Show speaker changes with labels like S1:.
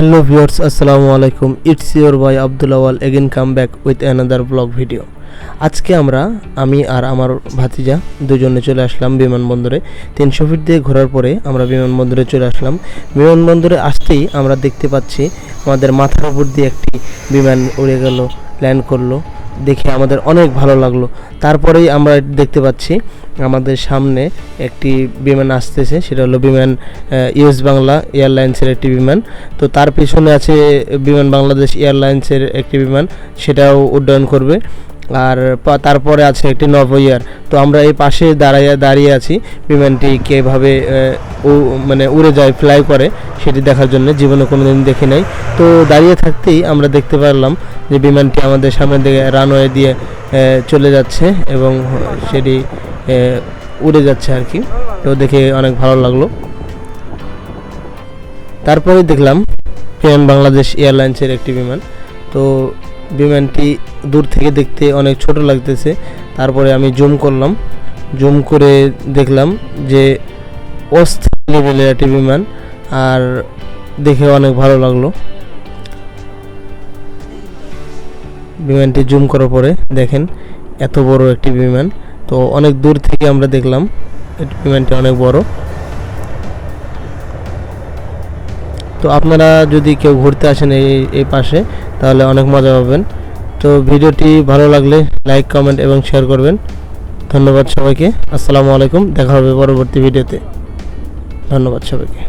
S1: Hello viewers আসসালামু আলাইকুম। It's your boy Abdullawal again come back with another blog video আজকে আমরা, আমি আর আমার ভাতিজা দুজনে চলে আসলাম বিমানবন্দরে। তিনশো ফিট দিয়ে ঘোরার পরে আমরা বিমানবন্দরে চলে আসলাম। বিমানবন্দরে আসতেই আমরা দেখতে পাচ্ছি, আমাদের মাথার উপর দিয়ে একটি বিমান উড়ে গেল ল্যান্ড করল। দেখে আমাদের অনেক ভালো লাগল। তারপরেই আমরা দেখতে পাচ্ছি আমাদের সামনে একটি বিমান আসতেছে, সেটা হলো বিমান ইউএস বাংলা এয়ারলাইন্সের একটি বিমান। তো তার পিছনে আছে বিমান বাংলাদেশ এয়ারলাইন্সের একটি বিমান, সেটাও উড্ডয়ন করবে। আর তারপরে আছে একটি নভ ইয়ার তো আমরা এই পাশে দাঁড়াইয়া, দাঁড়িয়ে আছি। বিমানটি কীভাবে মানে উড়ে যায় ফ্লাই করে, সেটি দেখার জন্য। জীবনে কোনোদিন দেখি নাই। তো দাঁড়িয়ে থাকতেই আমরা দেখতে পারলাম যে বিমানটি আমাদের সামনের দিকে রানওয়ে দিয়ে চলে যাচ্ছে এবং সেটি উড়ে যাচ্ছে আর কি। তো দেখে অনেক ভালো লাগল। তারপরে দেখলাম বাংলাদেশ এয়ারলাইন্সের একটি বিমান। তো বিমানটি দূর থেকে দেখতে অনেক ছোট লাগতেছে। তারপরে আমি জুম করলাম। জুম করে দেখলাম যে অস্থির লেভেলের একটি বিমান আর দেখে অনেক ভালো লাগল। বিমানটি জুম করার পরে দেখেন এত বড় একটি বিমান। তো অনেক দূর থেকে আমরা দেখলাম, বিমানটি অনেক বড়। তো আপনারা যদি কেউ ঘুরতে আসেন এই এই পাশে, তাহলে অনেক মজা পাবেন। তো ভিডিওটি ভালো লাগলে লাইক, কমেন্ট এবং শেয়ার করবেন। ধন্যবাদ সবাইকে। আসসালামু আলাইকুম। দেখা হবে পরবর্তী ভিডিওতে। ধন্যবাদ সবাইকে।